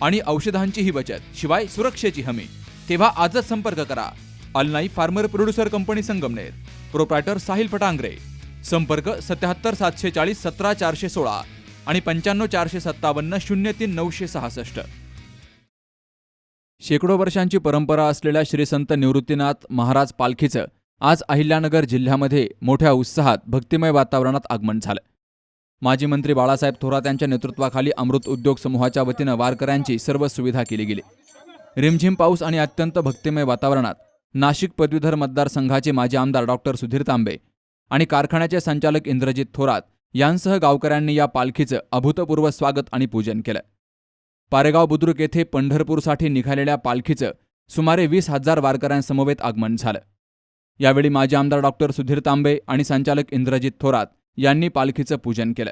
आणि औषधांचीही बचत शिवाय सुरक्षेची हमी. तेव्हा आजच संपर्क करा. अलनाई farmer producer company Sangamner. Proprietor Sahil Fatangare. संपर्क सत्याहत्तर सातशे चाळीस सतरा चारशे सोळा आणि पंच्याण्णव चारशे सत्तावन्न शून्य तीन नऊशे सहासष्ट. शेकडो वर्षांची परंपरा असलेल्या श्रीसंत निवृत्तीनाथ महाराज पालखीचं आज अहिल्यानगर जिल्ह्यामध्ये मोठ्या उत्साहात भक्तिमय वातावरणात आगमन झालं. माजी मंत्री बाळासाहेब थोरात यांच्या नेतृत्वाखाली अमृत उद्योग समूहाच्या वतीनं वारकऱ्यांची सर्व सुविधा केली गेली. रिमझिम पाऊस आणि अत्यंत भक्तिमय वातावरणात नाशिक पदवीधर मतदारसंघाचे माजी आमदार डॉक्टर सुधीर तांबे आणि कारखान्याचे संचालक इंद्रजित थोरात यांसह गावकऱ्यांनी या पालखीचं अभूतपूर्व स्वागत आणि पूजन केलं. पारेगाव बुद्रुक येथे पंढरपूरसाठी निघालेल्या पालखीचं सुमारे वीस हजार वारकऱ्यांसमवेत आगमन झालं. यावेळी माजी आमदार डॉक्टर सुधीर तांबे आणि संचालक इंद्रजित थोरात यांनी पालखीचं पूजन केलं.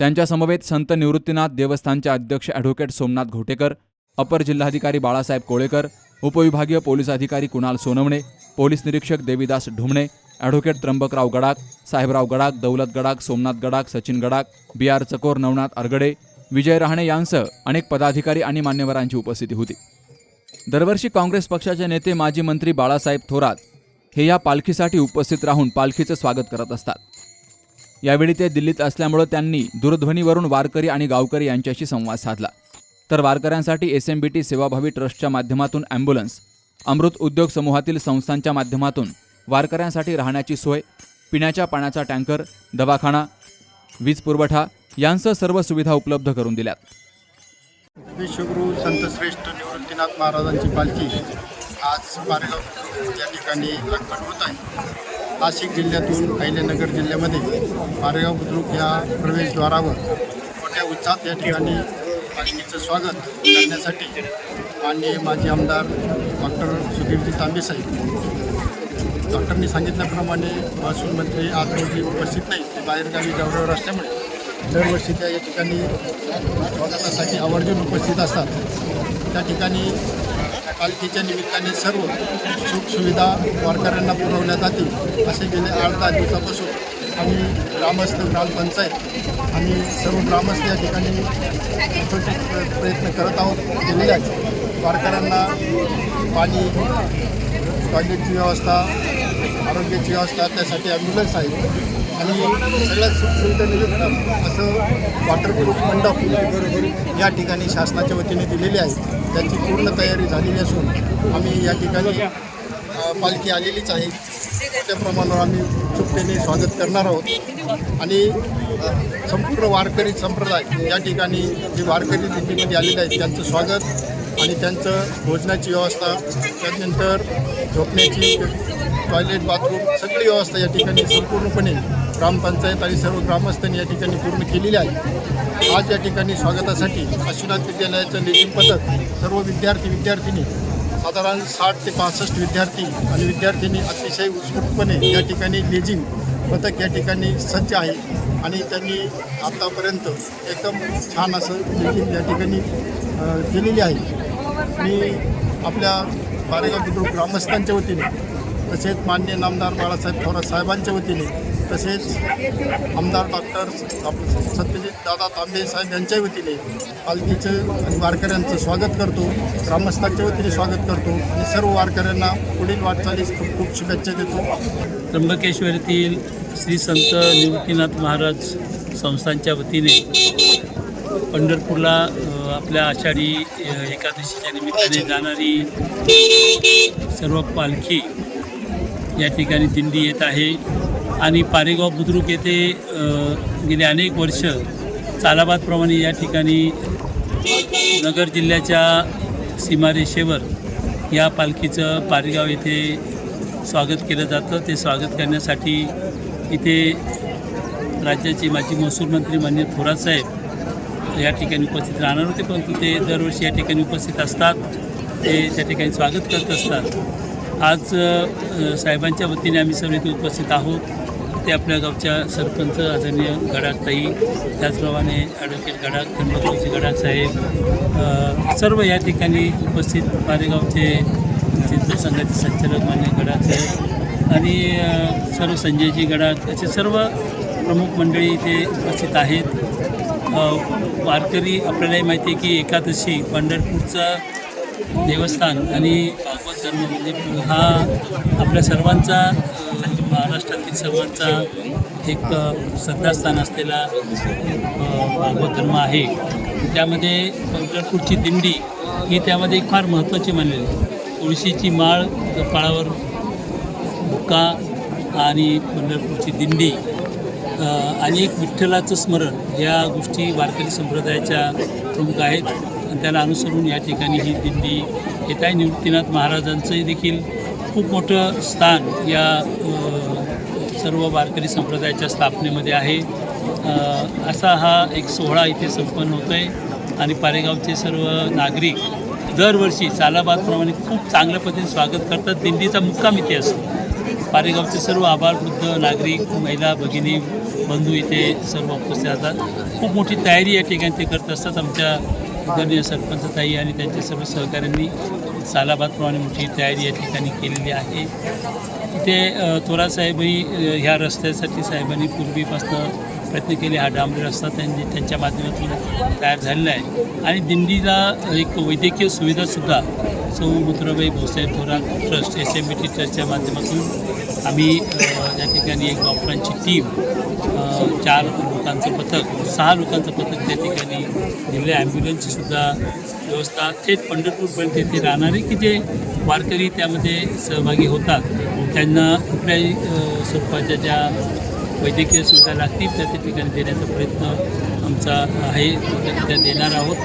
त्यांच्या समवेत संत निवृत्तीनाथ देवस्थानचे अध्यक्ष ॲडव्होकेट सोमनाथ घोटेकर अपर जिल्हाधिकारी बाळासाहेब कोळेकर उपविभागीय पोलीस अधिकारी कुणाल सोनवणे पोलीस निरीक्षक Devidas Dhumane advocate Trimbakrao Gadak Sahebrao Gadak Daulat Gadak Somnath Gadak Sachin Gadak B R Chakor Navnath Argade विजय रहाणे यांसह अनेक पदाधिकारी आणि मान्यवरांची उपस्थिती होती. दरवर्षी काँग्रेस पक्षाचे नेते माजी मंत्री बाळासाहेब थोरात हे या पालखीसाठी उपस्थित राहून पालखीचं स्वागत करत असतात. यावेळी ते दिल्लीत असल्यामुळं त्यांनी दूरध्वनीवरून वारकरी आणि गावकरी यांच्याशी संवाद साधला. तर वारकऱ्यांसाठी एस एम बी टी सेवाभावी ट्रस्टच्या माध्यमातून ॲम्ब्युलन्स अमृत उद्योग समूहातील संस्थांच्या माध्यमातून वारकऱ्यांसाठी राहण्याची सोय पिण्याच्या पाण्याचा टँकर दवाखाना वीज पुरवठा यांसह सर्व सुविधा उपलब्ध करून दिल्यात. विश्वगुरू संतश्रेष्ठ निवृत्तीनाथ महाराजांची पालखी आज या ठिकाणी होत आहे. नाशिक जिल्ह्यातून अहिल्यानगर जिल्ह्यामध्ये मारेगाव बुद्रुक या प्रवेशद्वारावर मोठ्या उत्साहात या ठिकाणी पालखीचं स्वागत करण्यासाठी माननीय माजी आमदार डॉक्टर सुधीरजी तांबेसाहेब डॉक्टरनी सांगितल्याप्रमाणे महसूल मंत्री आज रोजी उपस्थित नाही ते बाहेरगावी दौऱ्यावर असल्यामुळे दरवर्षी त्या या ठिकाणी स्वागतासाठी आवर्जून उपस्थित असतात. त्या ठिकाणी पालखीच्या निमित्ताने सर्व सुखसुविधा वारकऱ्यांना पुरवल्या जातील असे गेले आठ दहा दिवसापासून आम्ही ग्रामस्थ ग्रामपंचायत आणि सर्व ग्रामस्थ या ठिकाणी प्रयत्न करत आहोत. केलेले आहेत वारकऱ्यांना पाणी टॉयलेटची व्यवस्था आरोग्याची व्यवस्था त्यासाठी ॲम्ब्युलन्स आहे. आणि सगळ्यात सुखसुविधानियुक्त असं वॉटरप्रूफ मंडप या ठिकाणी शासनाच्या वतीने दिलेली आहे. त्याची पूर्ण तयारी झालेली असून आम्ही या ठिकाणी पालखी आलेलीच आहे. त्या प्रमाणावर आम्ही उत्सुकतेने स्वागत करणार आहोत. आणि संपूर्ण वारकरी संप्रदाय या ठिकाणी जे वारकरी दिंडीमध्ये आलेले आहेत त्यांचं स्वागत आणि त्यांचं भोजनाची व्यवस्था. त्यानंतर झोपण्याची टॉयलेट बाथरूम सगळी व्यवस्था या ठिकाणी संपूर्णपणे ग्रामपंचायत आणि सर्व ग्रामस्थांनी या ठिकाणी पूर्ण केलेली आहे. आज या ठिकाणी स्वागतासाठी काशीनाथ विद्यालयाचं लेझिम पथक सर्व विद्यार्थी विद्यार्थिनी साधारण साठ ते पासष्ट विद्यार्थी आणि विद्यार्थिनी अतिशय उत्स्फूर्तपणे या ठिकाणी लेझिम पथक या ठिकाणी सज्ज आहे आणि त्यांनी आत्तापर्यंत एकदम छान असं लेझिम या ठिकाणी केलेली आहे. मी आपल्या बारेगाव बुद्रुक ग्रामस्थांच्या वतीने तसेच मान्य नामदार बाळासाहेब थोरात साहेबांच्या वतीने तसेच आमदार डॉक्टर सत्यजित दादा तांबे साहेब यांच्या वतीने पालखीचं आणि वारकऱ्यांचं स्वागत करतो. ग्रामस्थांच्या वतीने स्वागत करतो आणि सर्व वारकऱ्यांना पुढील वाटचालीस खूप खूप शुभेच्छा देतो. त्र्यंबकेश्वरीतील श्री संत निवृत्तीनाथ महाराज संस्थांच्या वतीने पंढरपूरला आपल्या आषाढी एकादशीच्या निमित्ताने जाणारी सर्व पालखी या ठिकाणी दिंडी येत आहे. आणि पारेगाव बुद्रुक येथे गेले अनेक वर्ष चालाबादप्रमाणे या ठिकाणी नगर जिल्ह्याच्या सीमारेषेवर या पालखीचं पारेगाव येथे स्वागत केलं जातं. ते स्वागत करण्यासाठी इथे राज्याचे माजी महसूल मंत्री मान्य थोरात साहेब या ठिकाणी उपस्थित राहणार होते. परंतु ते दरवर्षी या ठिकाणी उपस्थित असतात. ते त्या ठिकाणी स्वागत करत असतात. आज साहेबांच्या वतीने आम्ही सर्व इथे उपस्थित आहोत. ते आपल्या गावच्या सरपंच आदरणीय गडाखताई त्याचप्रमाणे ॲडव्होकेट गडाख त्र्यंबकरावचे गडाख साहेब सर्व या ठिकाणी उपस्थित मारेगावचे चित्र संघाचे संचालक मान्य गडाख साहेब आणि सर्व संजयजी गडाख असे सर्व प्रमुख मंडळी इथे उपस्थित आहेत. वारकरी आपल्यालाही माहिती आहे की एकादशी पंढरपूरचा देवस्थान आणि भागवत धर्म म्हणजे हा आपल्या सर्वांचा म्हणजे महाराष्ट्रातील सर्वांचा एक श्रद्धास्थान असलेला भागवत धर्म आहे. त्यामध्ये पंढरपूरची दिंडी ही त्यामध्ये एक फार महत्त्वाची मानलेली तुळशीची माळ कपाळावर बुक्का आणि पंढरपूरची दिंडी आणि एक विठ्ठलाचं स्मरण या गोष्टी वारकरी संप्रदायाच्या प्रमुख आहेत. आणि त्याला अनुसरून या ठिकाणी ही दिंडी येत आहे निवृत्तीनाथ महाराजांचंही देखील खूप मोठं स्थान या सर्व वारकरी संप्रदायाच्या स्थापनेमध्ये आहे. असा हा एक सोहळा इथे संपन्न होतो आहे आणि पारेगावचे सर्व नागरिक दरवर्षी सालाबादप्रमाणे खूप चांगल्या पद्धतीने स्वागत करतात. दिंडीचा मुक्काम इथे असतो. पारेगावचे सर्व आभार वृद्ध नागरिक महिला भगिनी बंधू इथे सर्व उपस्थित असतात खूप मोठी तयारी या ठिकाणी ते करत असतात. आमच्या आदरणीय सरपंचताई आणि त्यांच्या सर्व सहकाऱ्यांनी सालाबादप्रमाणे मोठी तयारी या ठिकाणी केलेली आहे. तिथे अ, थोरासाहेबही ह्या रस्त्यासाठी साहेबांनी पूर्वीपासून प्रयत्न केले. हा डांबरी रस्ता त्यांनी त्यांच्या माध्यमातून तयार झालेला आहे. आणि दिंडीला एक वैद्यकीय सुविधासुद्धा सौ Mutrabai Bhausaheb Thorat trust S M B T ट्रस्टच्या माध्यमातून आम्ही या ठिकाणी एक डॉक्टरांची टीम चार लोकांचं पथक सहा लोकांचं पथक त्या ठिकाणी दिले ॲम्ब्युलन्सची सुद्धा व्यवस्था थेट पंढरपूरपर्यंत येथे राहणारे की जे वारकरी त्यामध्ये सहभागी होतात. त्यांना कुठल्याही स्वरूपाच्या ज्या वैद्यकीय सुविधा लागतील त्या त्या ठिकाणी देण्याचा प्रयत्न आमचा आहे त्या देणार आहोत.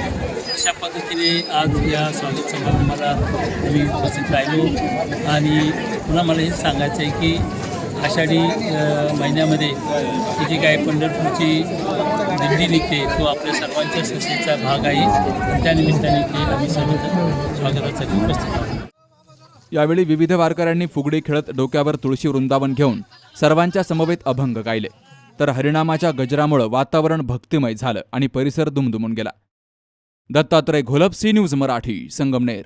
अशा पद्धतीने आज या स्वागत समारंभाला आम्ही उपस्थित राहिलो. आणि पुन्हा मला हे सांगायचं आहे की आषाढी महिन्यामध्ये जे जी काय पंढरपूरची दिंडी निघते तो आपल्या सर्वांच्या संस्थेचा भाग आहे. त्यानिमित्ताने ते आम्ही सर्वजण स्वागतासाठी उपस्थित आहोत. यावेळी विविध वारकऱ्यांनी फुगडी खेळत डोक्यावर तुळशी वृंदावन घेऊन सर्वांच्या समवेत अभंग गायले. तर हरिनामाच्या गजरामुळं वातावरण भक्तिमय झालं आणि परिसर दुमदुमून गेला. Dattatray Gholap C news Marathi Sangamner.